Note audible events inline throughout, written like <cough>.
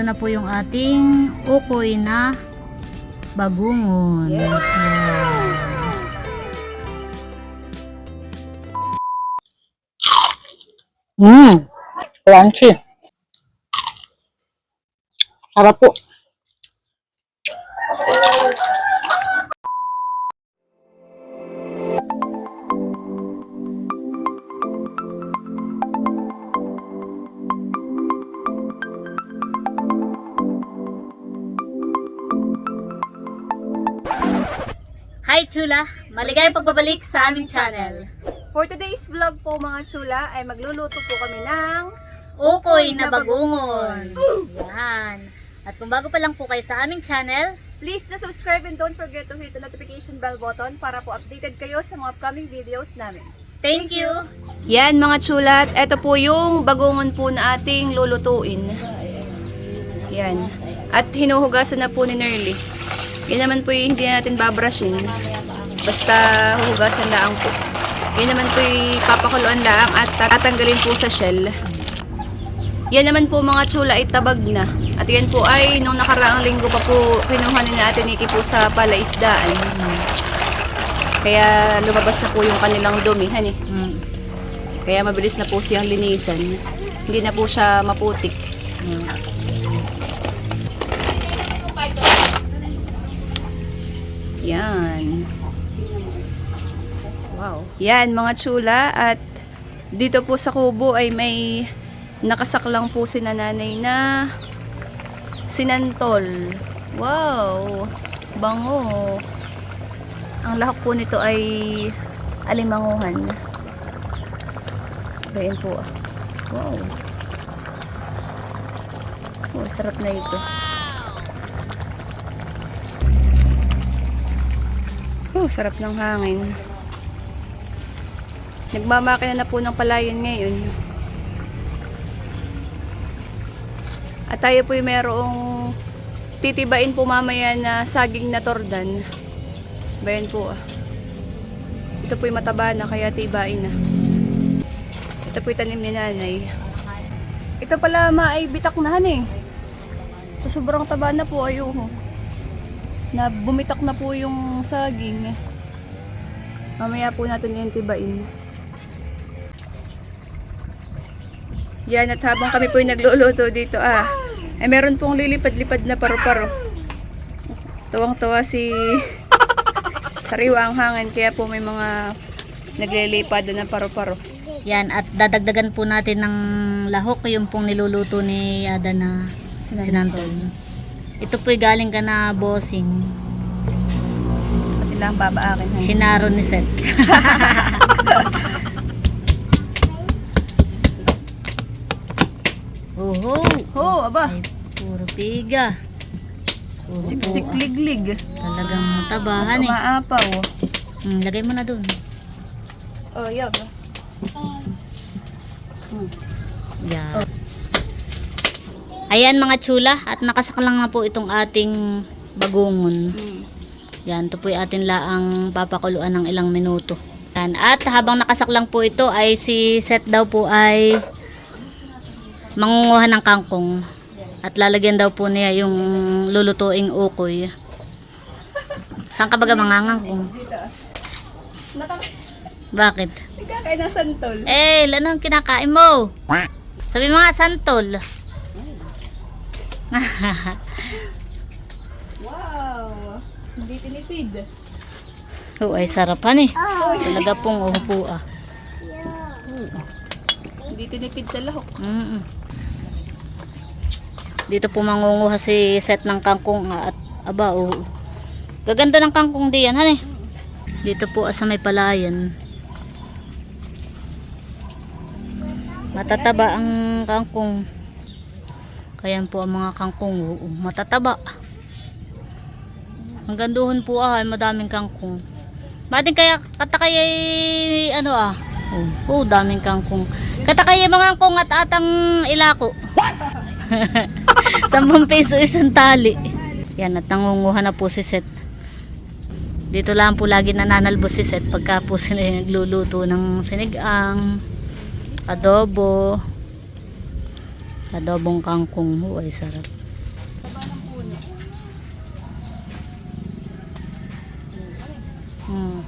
ito na po yung ating ukoy na bagungon. Mmm, crunchy. Sarap po. Hi Chula! Maligayang pagbabalik sa aming channel. For today's vlog po mga chula ay magluluto po kami ng Ukoy na bagungon. Yan. At kung bago pa lang po kayo sa aming channel, Please na subscribe and don't forget to hit the notification bell button para po updated kayo sa mga upcoming videos namin. thank you! Yan mga chulat, ito po yung bagungon po na ating lulutuin. Yan. At hinuhugasan na po ni Nerly. Yan naman po yung hindi natin babrushin. Basta huhugasan lang po. Yan naman po yung papakuluan lang at tatanggalin po sa shell. Yan naman po mga chula ay tabag na. At yan po ay nung nakaraang linggo pa po kinuha ni natin Nikki po sa palaisdaan. Kaya lumabas na po yung kanilang dumi. Hani? Mm. Kaya mabilis na po siyang linisan. Hindi na po siya maputik. Yan. Wow. Yan mga chula at dito po sa kubo ay may nakasaklang po si nanay na sinantol. Wow. Bango. Ang lahok po nito ay alimanguhan. Bayan po. Wow. Oh, sarap na ito. Oh, sarap ng hangin. Nagmamakina na po ng palayan ngayon. At tayo po merong titibain po mamaya na saging na tordan. Bayan po ah. Ito po mataba na kaya tibain na. Ito po tanim ni nanay. Ito pala maay bitak na eh. So, sobrang taba na po ayoko. Na bumitak na po yung saging. Mamaya po natin yung tibain. Yan at habang kami po yung nagluluto dito ah. Ay meron pong lilipad-lipad na paru-paro. Tuwang-tuwa si <laughs> sariwa ang hangin kaya po may mga naglilipad na paru-paro. Yan, at dadagdagan po natin ng lahok yung pong niluluto ni Ada na Sinantol. sinantol. Ito po'y galing ka na bossing. Pati lang baba akin. Sinaro ni Seth. <laughs> Oho! Oh, aba. Ay, puro piga. Puro Siksik po, liglig. ah. Talagang matabahan eh. Umaapaw. Hmm, lagay mo na dun. Oh, yag. Yan. Ayan mga chula at nakasaklang na po itong ating bagungon. Mm. Yan, ito po yung ating laang papakuluan ng ilang minuto. Yan. At habang nakasaklang po ito ay si Seth daw po ay mangunguha ng kangkong. At lalagyan daw po niya yung lulutuing ukoy. Saan ka baga mangangangkong? Bakit? Kakain ng santol. Eh, ano ang kinakain mo? Sabi mo nga, santol. Wow. Hindi tinipid. Oo, ay sarapan eh. Talaga pong upo ah. Hindi tinipid sa lahok. Mm Dito po mangunguha si set ng kangkong ah, at aba oo. Gaganda ng kangkong diyan, han eh. Dito po ah, sa may palayan. Matataba ang kangkong. Kaya po ang mga kangkong oo, matataba. Ang ganduhon po ah, madaming kangkong. Bating kaya katakay ay ano ah. Oh, oh daming kangkong. Katakay ay mga kangkong at atang ilako. <laughs> Sampung peso isang tali. Yan at nangunguha na po si Seth. Dito lang po lagi nananalbo si Seth pagka po sila nagluluto ng sinigang, adobo, Adobong kangkong ho ay sarap. Hmm.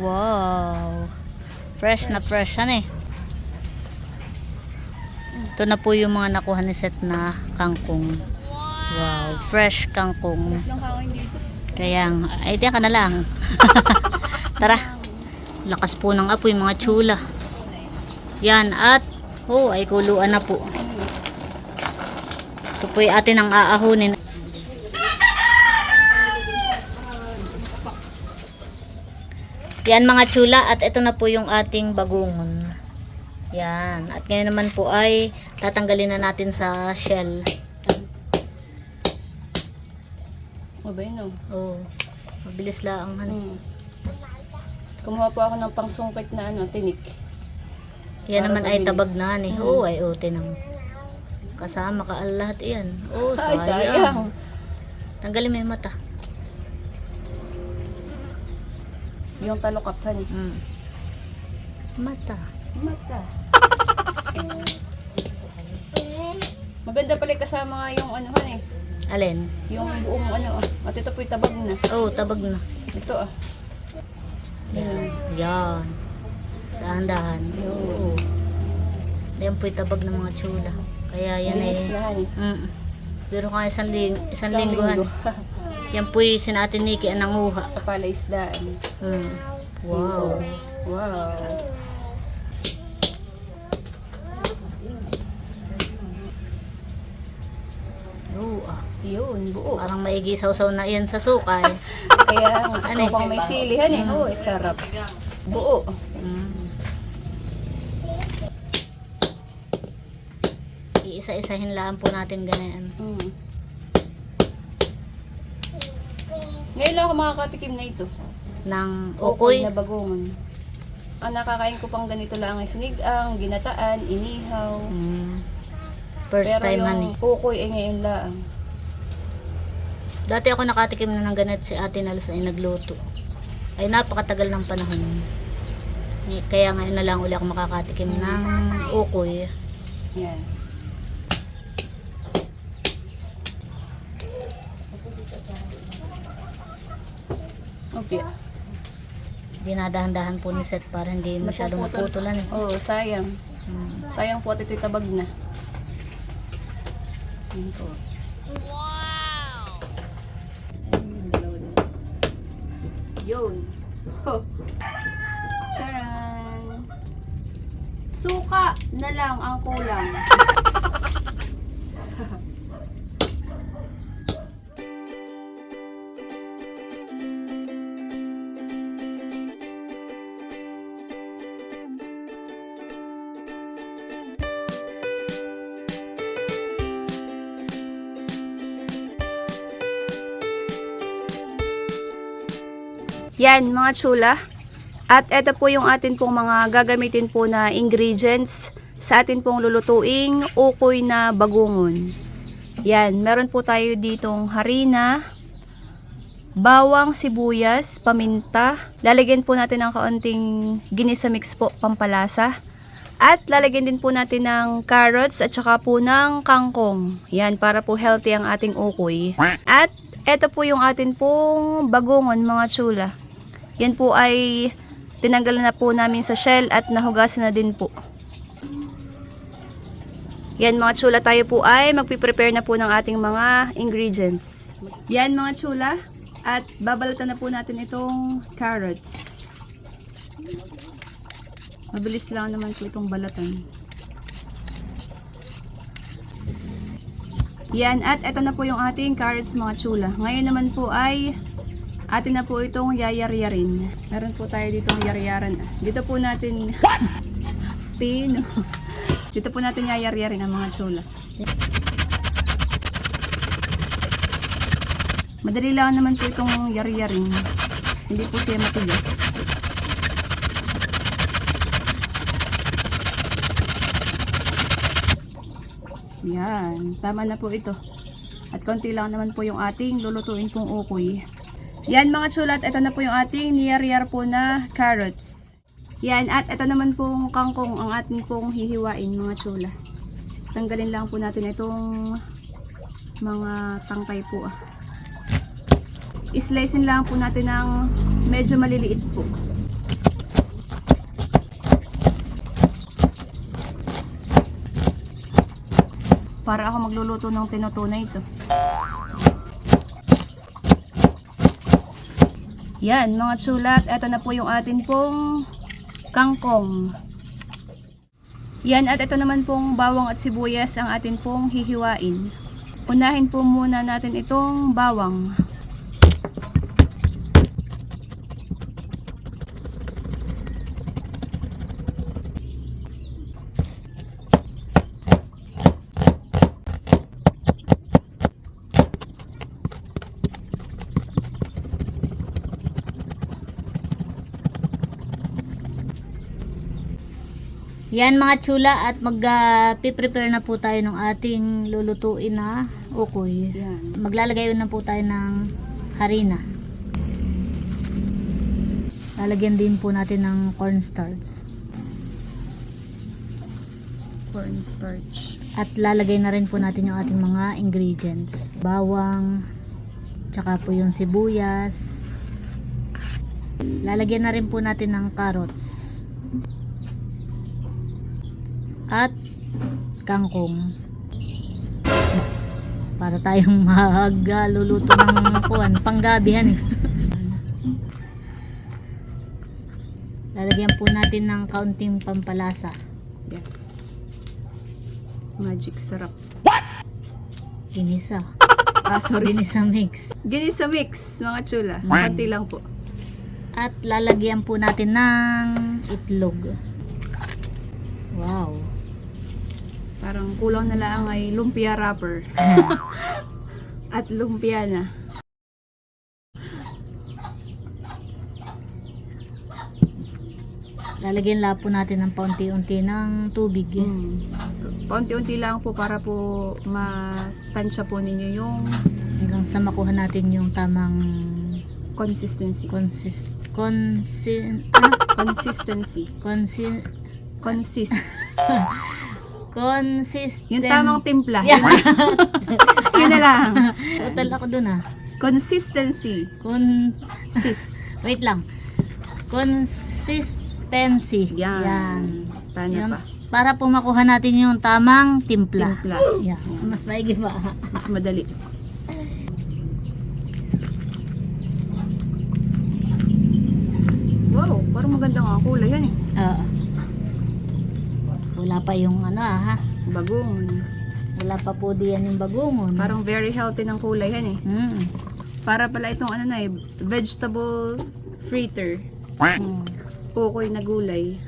Wow. Fresh, na fresh yan eh. Ito na po yung mga nakuha ni Seth na kangkong. Wow. Fresh kangkong. Kaya, ay, diyan ka na lang. <laughs> Tara. Lakas po ng apoy mga chula. Yan at oh ay kuluan na po. Ito po atin ang aahunin. Yan mga chula at ito na po yung ating bagungon. Yan. At ngayon naman po ay tatanggalin na natin sa shell. Mabay no. Oh. Mabilis lang. Ano. Hmm. Kumuha po ako ng pangsungkit na ano, tinik. Yan Para naman ay mabilis. tabag na ni. Mm. Oo, ay oh, tinang. Kasama ka lahat yan. Oh, Ay, sayang. sayang. Tanggalin mo yung mata. Yung talukap han. Mm. Mata. Mata. Maganda pala kasama nga yung ano han eh. Alin? Yung buong ano ah. At ito po yung tabag na. Oh, tabag na. Ito ah. Yan. Yan. Dahan-dahan. Oo. Yan po yung tabag ng mga chula. Kaya yan ay... Han eh. Mm. Pero kung isang, ling isang, Isang lingguhan. linggo. Yan po yung sinatin Nikki ang nanguha. Sa palaisdaan. Mm. Wow. Wow. Oo, ah. Yun, buo. Parang maigi sausaw na yan sa sukay. <laughs> Kaya Ano so eh? pang may silihan eh. Oo, eh, sarap. Buo. Mm. Iisa-isahin lang po natin ganyan. Mm. Ngayon lang ako makakatikim na ito. Ng Okoy na bagongon. Ang nakakain ko pang ganito lang ay sinigang, ginataan, inihaw. Mm. First Pero time man eh. ukoy ay ngayon lang. Dati ako nakatikim na ng ganit si Ate Nels ay nagluto. Ay napakatagal ng panahon. Kaya ngayon na lang uli ako makakatikim ng ukoy. Yan. Okay. Dinadahan-dahan po ni Seth para hindi masyadong Napuputol. maputulan eh. Oo, sayang. Mm. Sayang po at ito'y tabag na. Yan po. Yun. Ho. Charan. Suka na lang ang kulang. <laughs> Yan, mga chula. At ito po yung atin pong mga gagamitin po na ingredients sa atin pong lulutuing ukoy na bagungon. Yan, meron po tayo ditong harina, bawang, sibuyas, paminta. Lalagyan po natin ng kaunting ginisa mix po, pampalasa. At lalagyan din po natin ng carrots at saka po ng kangkong. Yan, para po healthy ang ating ukoy. At ito po yung atin pong bagungon mga chula. Yan po ay tinanggalan na po namin sa shell at nahugasan na din po. Yan mga chula, tayo po ay magpiprepare na po ng ating mga ingredients. Yan mga chula, at babalatan na po natin itong carrots. Mabilis lang naman po itong balatan. Yan, at ito na po yung ating carrots mga chula. Ngayon naman po ay atin na po itong yayaryarin. Meron po tayo ditong yaryaran. Dito po natin pino. <laughs> Dito po natin yayaryarin ang mga chula. Madali lang naman po itong yaryarin. Hindi po siya matigas. Yan, tama na po ito. At konti lang naman po yung ating lulutuin pong ukoy. Yan mga chulat, ito na po yung ating niyar-yar po na carrots. Yan, at ito naman pong kangkong ang ating pong hihiwain mga chula. Tanggalin lang po natin itong mga tangkay po ah. islicein lang po natin ng medyo maliliit po. Para ako magluluto ng tinutunay ito. Yan, mga tsulat. Ito na po yung atin pong kangkong. Yan, at ito naman pong bawang at sibuyas ang atin pong hihiwain. Unahin po muna natin itong bawang. Yan mga chula at mag-prepare na po tayo ng ating lulutuin na ukoy. Yan. Maglalagay na po tayo ng harina. Lalagyan din po natin ng cornstarch. Cornstarch. At lalagay na rin po natin yung ating mga ingredients. Bawang, tsaka po yung sibuyas. Lalagyan na rin po natin ng carrots. At kangkong. Para tayong magluluto ng kuwan, panggabihan eh. Lalagyan po natin ng kaunting pampalasa. Yes. Magic sarap. Ginisa. Ah, sorry. Ginisa mix. Ginisa mix, mga chula. Konti lang po. At lalagyan po natin ng itlog. Wow. Parang kulang na lang ay lumpia wrapper. <laughs> At lumpia na. Lalagyan lang po natin ng paunti-unti ng tubig. Mm. Paunti-unti lang po para po matansya po ninyo yung Hanggang sa makuha natin yung tamang consistency. consis consi ano? Consistency. consi Consist. <laughs> consistent. Yung tamang timpla. Yeah. <laughs> Yun na lang. Total ako dun ah. Consistency. Con Sis. <laughs> Wait lang. Consistency. Yan. Yan. Paano Yun, pa? para po makuha natin yung tamang timpla. Timpla. Yeah. Mas maigi pa. <laughs> Mas madali. Wow, parang maganda nga kulay yan eh. Oo. Wala pa yung ano ah, ha. Bagoong. Wala pa po diyan yung bagungon. Parang very healthy ng kulay yan eh. Mm. Para pala itong ano na eh, vegetable fritter. Mm. Ukoy na gulay.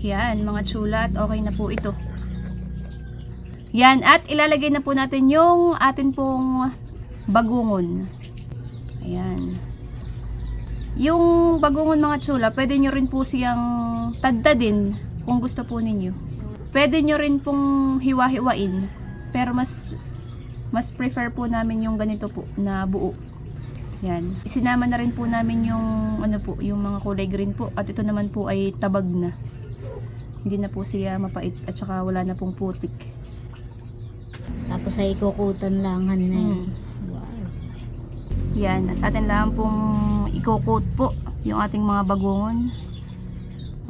Yan, mga chulat, okay na po ito. Yan, at ilalagay na po natin yung atin pong bagungon. Ayan. Yung bagungon mga chula, pwede nyo rin po siyang tadda din kung gusto po ninyo. Pwede nyo rin pong hiwa-hiwain. Pero mas mas prefer po namin yung ganito po na buo. Yan. Isinama na rin po namin yung ano po, yung mga kulay green po at ito naman po ay tabag na. Hindi na po siya mapait at saka wala na pong putik. Tapos ay ikukutan lang na yun. Mm. Wow. Yan, at atin lang pong i-coat po yung ating mga bagongon.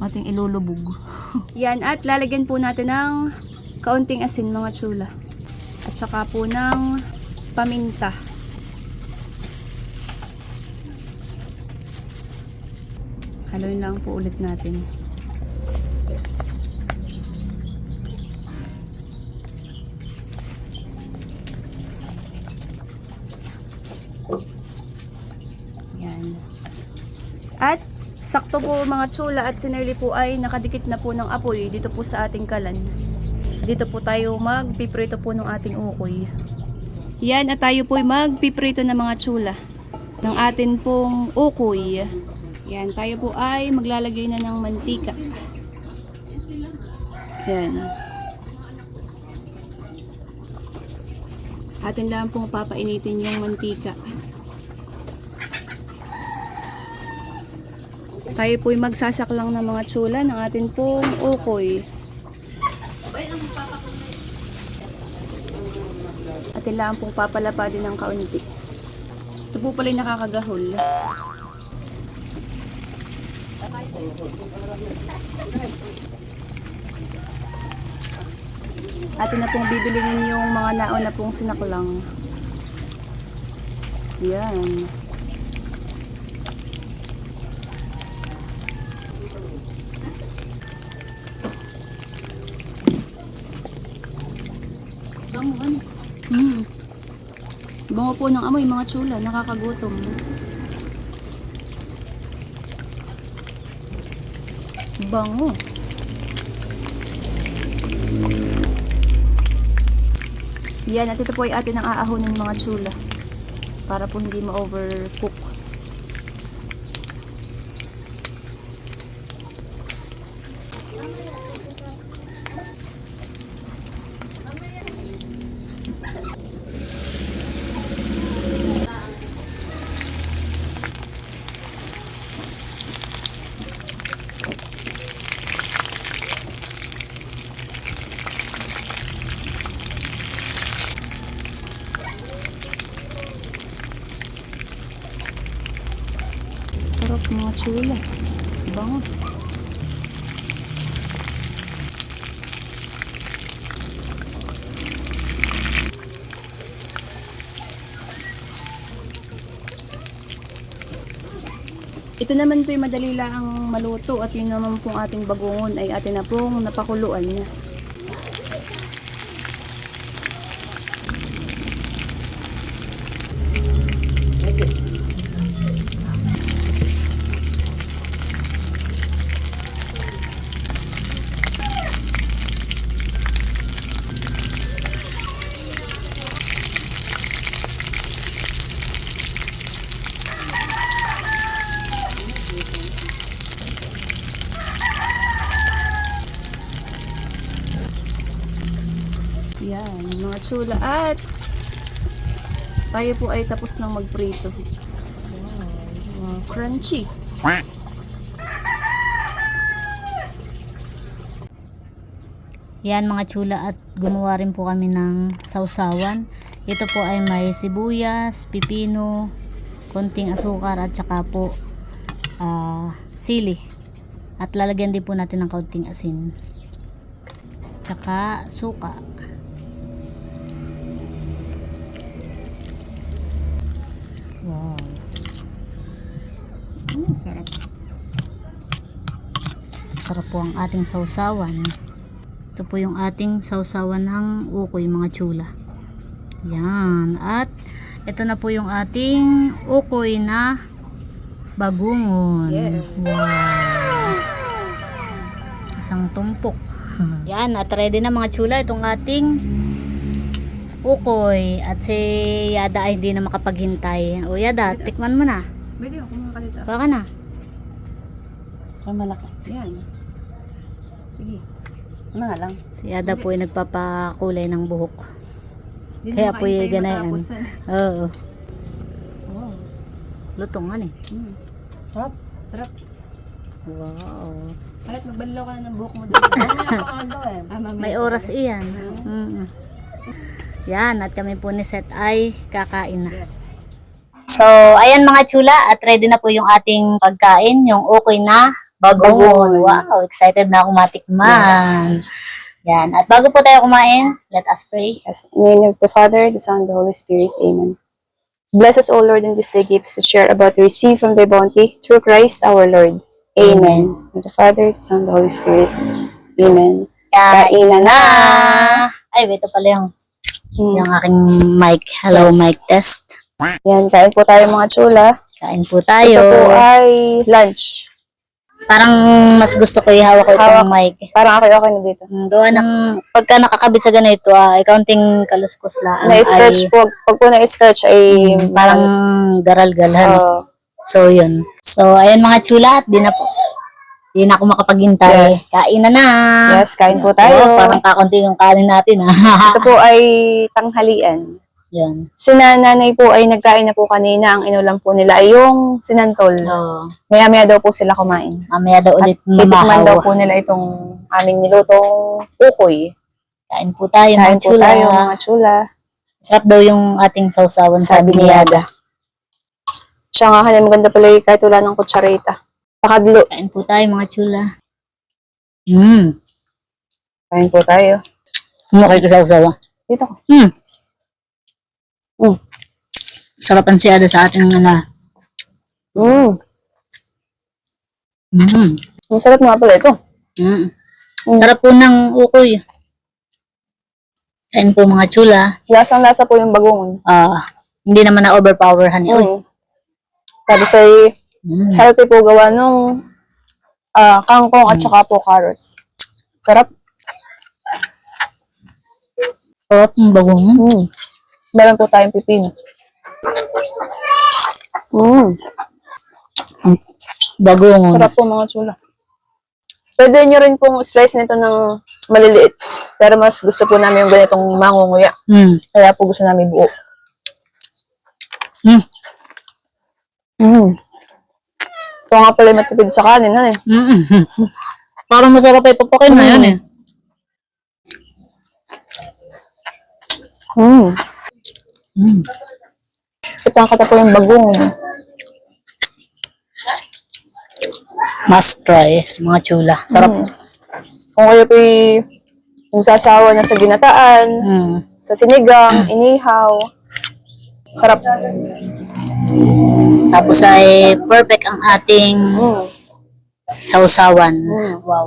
Ating ilulubog. <laughs> Yan, at lalagyan po natin ng kaunting asin mga tsula. At saka po ng paminta. Haluin lang po ulit natin. Yan. At sakto po mga tsula at sinerli po ay nakadikit na po ng apoy dito po sa ating kalan. Dito po tayo magpiprito po ng ating ukoy. Yan at tayo po ay magpiprito ng mga tsula ng atin pong ukoy. Yan, tayo po ay maglalagay na ng mantika. Yan. Atin lang pong papainitin yung mantika. Tayo po'y magsasaklang ng mga tsula ng atin pong ukoy. Atin lang pong papalapa din ng kaunti. Ito po pala yung nakakagahol. Atin na pong bibilingin yung mga naon na pong sinaklang. Yan. Po ng amoy, mga tsula. Nakakagutom. Bango. Yan, at ito po ay atin ang aahonin mga tsula. Para po hindi ma-overcook. Naman po yung madali lang maluto at yun naman pong ating bagungon ay atin na pong napakuluan niya. Tsula. At tayo po ay tapos ng magprito. Wow, crunchy. Yan mga tsula at gumawa rin po kami ng sausawan. Ito po ay may sibuyas, pipino, konting asukar at saka po ah, sili. At lalagyan din po natin ng kaunting asin. Tsaka suka. Wow. Mm, sarap. Sarap po ang ating sausawan. Ito po yung ating sausawan ng ukoy mga tsula. Yan. At ito na po yung ating ukoy na bagungon. Yeah. Wow. Isang tumpok. <laughs> Yan. At ready na mga tsula itong ating ukoy. At si Yada ay hindi na makapaghintay. O Yada, tikman mo na. Pwede ako makakalita. Baka na. Sa malaki. Yan. Sige. Ano nga lang? Si Yada po ay nagpapakulay ng buhok. Hindi Kaya po yung ganayan. Oo. Wow. Lutongan eh. Mm. Sarap. Sarap. Wow. Palit magbanlaw ka na ng buhok mo doon. <laughs> eh. ah, May oras iyan. Mm. Yan, at kami po ni Seth ay kakain na. Yes. So, ayan mga chula, at ready na po yung ating pagkain, yung okay na bagoong. Wow, excited na ako matikman. Yan, at bago po tayo kumain, let us pray. Yes. In the name of the Father, the Son, and the Holy Spirit. Amen. Bless us, O Lord, in this day gifts to share about to receive from thy bounty through Christ our Lord. Amen. Of the Father, the Son, and the Holy Spirit. Amen. Kainan na! Ay, ito pala yung, Hmm. yung aking mic. Hello, Yes. mic test. Yan, kain po tayo mga chula. Kain po Ito tayo. po ay lunch. Parang mas gusto ko ihawak ko itong mic. Parang ako okay na dito. Mm, Gawa ng, pagka nakakabit sa ganito, ah, ikaunting kaluskos lang. Na-scratch po. Pag po na-scratch ay ay, parang garal-galan. Oh, So, yun. So, ayan mga chula, at di na po. Di na ako makapaghintay. Yes. Kain na na. yes, kain po tayo. parang kakunti yung kanin natin. ah. <laughs> Ito po ay tanghalian. Yan. Si nanay po ay nagkain na po kanina. Ang inulam po nila ay yung sinantol. So, Maya-maya daw po sila kumain. mamaya daw ulit Titikman daw po nila itong aming nilutong ukoy. Kain po tayo, Kain mga po chula. tayo mga chula. Sarap daw yung ating sausawan Sabi sabi ni ni Yada. Siya nga kanina maganda pala yung kahit wala ng kutsarita. Pakadlo. Kain po tayo, mga chula. Hmm. Kain po tayo. Okay ka sausawa. Dito ko. Hmm. Mm. Sarapan si Ada sa ating ano. Mm. Mm. Ang sarap nga pala ito. Mm. Mm. Sarap po ng ukoy. Kain po mga chula. Lasang lasa po yung bagongon. Ah, hindi naman na overpower honey. Uy. Mm. Tapos ay Mm. healthy po gawa nung ah, kangkong at saka po carrots. Sarap. Sarap ng bagong. Mm. Meron po tayong pipino. Mm. Bagong. Sarap po mga chula. Pwede nyo rin pong slice nito ng maliliit. Pero mas gusto po namin yung ganitong mangunguya. Mm. Kaya po gusto namin buo. Mm. Mm. Ito nga pala yung matipid sa kanin, ano eh. Mm. Parang masarap ay papakin na yan eh. Mm. Mm. Ito ang katapo yung bagong. Must try, mga chula. Sarap. Mm. Kung kayo po nagsasawa na sa ginataan, Mm. sa sinigang, inihaw. Sarap. Tapos ay perfect ang ating Mm. sausawan. Mm. Wow.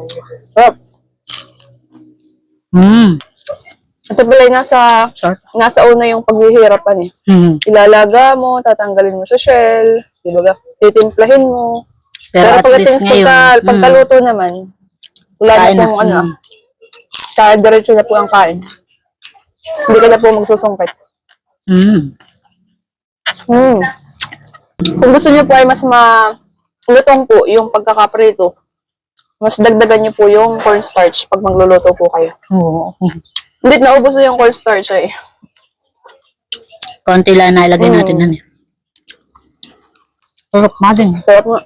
Sarap. Mm. Ito pala yung nasa, Sarap. nasa una yung paghihirapan eh. Mm. Ilalaga mo, tatanggalin mo sa shell, di ba? Titimplahin mo. Pero, Pero, at pagdating least sa pagka, mm, pagkaluto naman, wala kain na pong ano, Mm. kaya diretso na po ang kain. Hindi ka na po magsusungkit. Mm. Mm. Kung gusto niyo po ay mas ma lutong po yung pagkakaprito, mas dagdagan niyo po yung cornstarch pag magluluto po kayo. Oo. Hindi, naubos na yung cornstarch eh. Konti lang na ilagay Mm. natin yan eh. Sarap nga din. Sarap nga.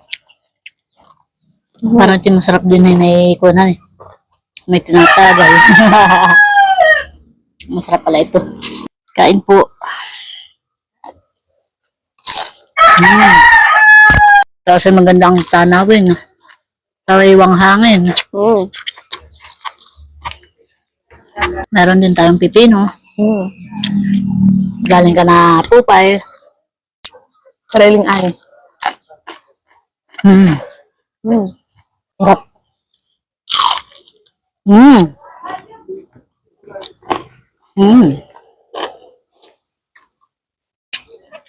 Parang din masarap din eh, may kunan eh. May tinatagay. <laughs> masarap pala ito. Kain po. Mm. Kasi maganda ang tanawin. Sariwang hangin. Mm. Meron din tayong pipino. Mm. Galing ka na pupay. Sariling ani. Mm. Mm. Sarap. Mm. Mm.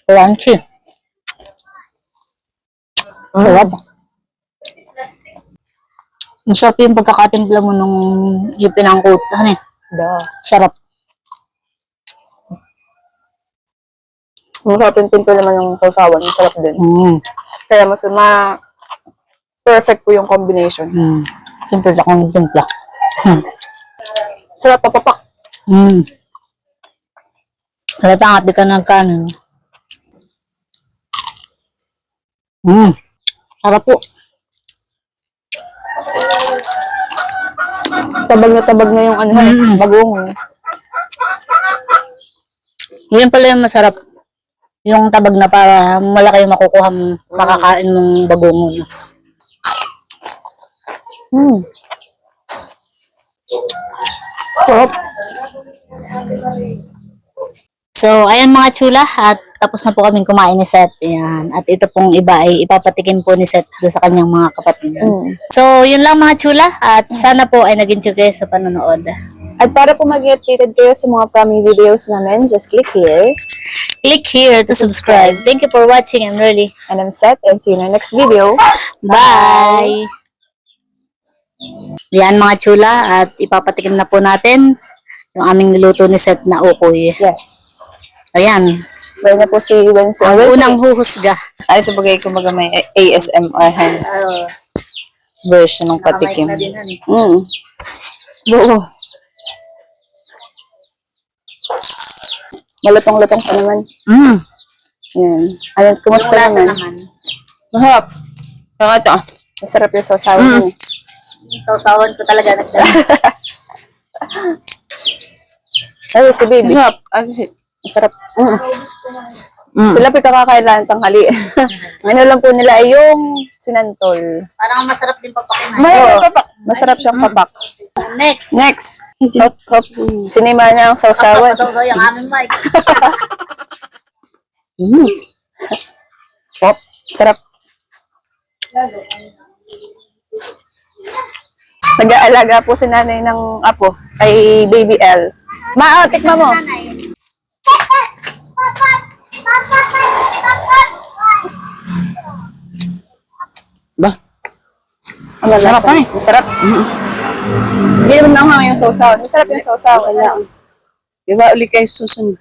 Crunchy. Sarap. Masarap yung pagkakatimpla mo nung yung pinangkutan eh. Da. Sarap. Masarap yung timpla naman yung sausawan. Masarap din. Mm. Kaya mas ma perfect po yung combination. Mm. Timpla akong timpla. Mm. Sarap papapak. Mm. Halata nga, di ka nagkanin. Mm. Sarap po. Tabag na tabag na yung ano, Mm. bagong. Yan pala yung masarap. Yung tabag na para malaki yung makukuha makakain mong bagongo. Mm. Sarap. So, ayan mga chula, at tapos na po kaming kumain ni Seth. Ayan. At ito pong iba ay ipapatikim po ni Seth do sa kanyang mga kapatid. Mm. So, yun lang mga chula, at sana po ay nag-enjoy kayo sa panonood. At para po maging updated kayo sa mga upcoming videos namin, just click here. Click here to subscribe. Thank you for watching. I'm really. And I'm set and see you in our next video. Bye! Yan mga chula, at ipapatikim na po natin yung aming niluto ni Seth na ukoy. Yes. Ayan, Bye na po si Wensi. ang unang huhusga. Ay, ito bagay kumaga may ASMR hand version ng patikim. Mm. Buo. Malutong-lutong pa naman. Mm. Yan. Ano, kumusta naman? naman. Mahap. Saka ito. Masarap yung sausawan Mm. mm. Sausawan ko talaga nagdala. <laughs> Ay, si baby. Ano si... Masarap. Mm. Mm. Sila po kakakain lang ng tanghali. <laughs> ano lang po nila ay yung sinantol. Parang masarap din papakinan. Oo. Masarap siyang papak. Next. Next. Hop, hop. Sinima niya ang sausawan. Sausaw yung aming mic. <laughs> Mm. Hop. Sarap. Nag-aalaga po si nanay ng apo kay Baby L. Ma, oh, tikma mo. Ba? Ang Masarap lasa. eh. Masarap. Hindi naman nanghang yung sausawan. Masarap yung sausawan. Wala. Di ba uli kayo susunod?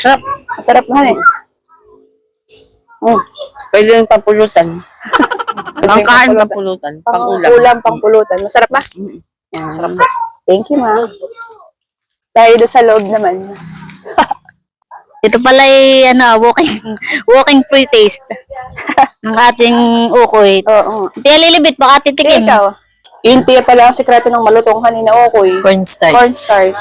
Sarap. Masarap na eh. Mm. Pwede rin papulutan. <laughs> Ang kain papulutan. Pangulam. Pangulam, pangpulutan. Masarap ba? Mm. Masarap ba? Thank you, ma. Tayo doon sa loob naman. <laughs> Ito pala ay ano, walking <laughs> walking free taste <laughs> ng ating ukoy. Oo. Tiya lilibit baka titikim. ikaw. Yung tiya pala ang sekreto ng malutong kanina, okoy. Cornstarch. Cornstarch.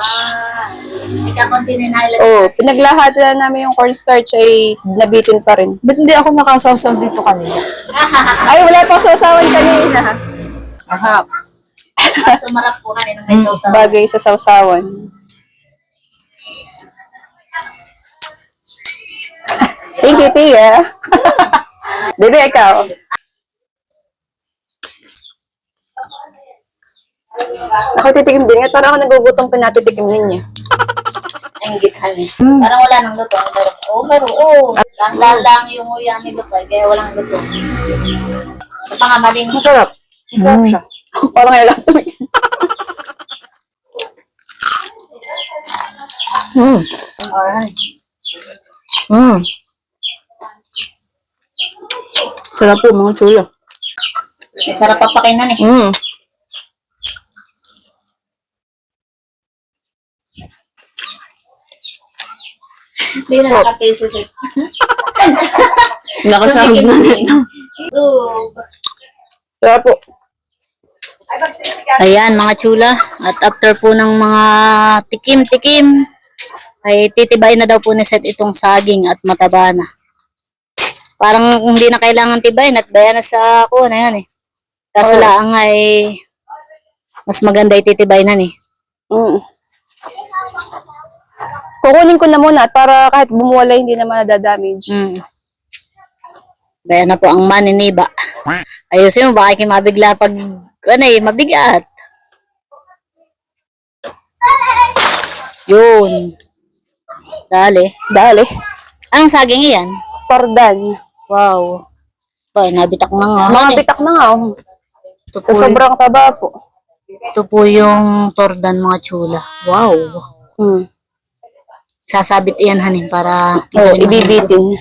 Oo, pinaglahat na namin yung cornstarch ay nabitin pa rin. Ba't hindi ako nakasawsaw dito kanina? Ay, wala pang sausawan kanina. Mas sumarap po kanina may sausaw. Bagay sa sausawan. Thank you, Tia. <laughs> Bebe, ikaw. Ako titikim din. At parang ako nagugutom pa natitikim ninyo. Ang githan. Parang wala nang luto. Pero, oh, pero, oh. Lang lang yung uyan ni Lupay, kaya walang luto. Ito pa nga maling Masarap. Masarap siya. parang ngayon lang tumingin. Mm. Alright. Mm. Sarap po mga chula. Masarap papakinan eh. Mm. Hindi na nakapesos eh. <laughs> Nakasahog na nito. Sarap po. Ayan mga chula. At after po ng mga tikim-tikim, ay titibayin na daw po ni Seth itong saging at mataba na. Parang hindi na kailangan tibayin at baya na sa ako na yan eh. Kaso Oo. lang ay mas maganda ititibayin na eh. Mm. Kukunin ko na muna at para kahit bumuwala hindi na madadamage. Mm. Baya na po ang maniniba. Ayusin mo, baka kayo mabigla pag, ano eh, mabigat. Yun. Dali. Dali. Anong saging iyan? Pardan. Wow. Ay, nabitak na nga. Mga eh? bitak na nga. oh. Ito Sa po, sobrang taba po. ito po yung tordan mga chula. Wow. Mm. Sasabit iyan hanin para Oh, ibibitin.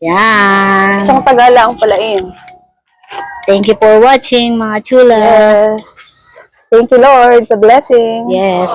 Yan. Isang tagala ang pala eh. Thank you for watching mga chula. Yes. Thank you, Lord, sa blessing. Yes.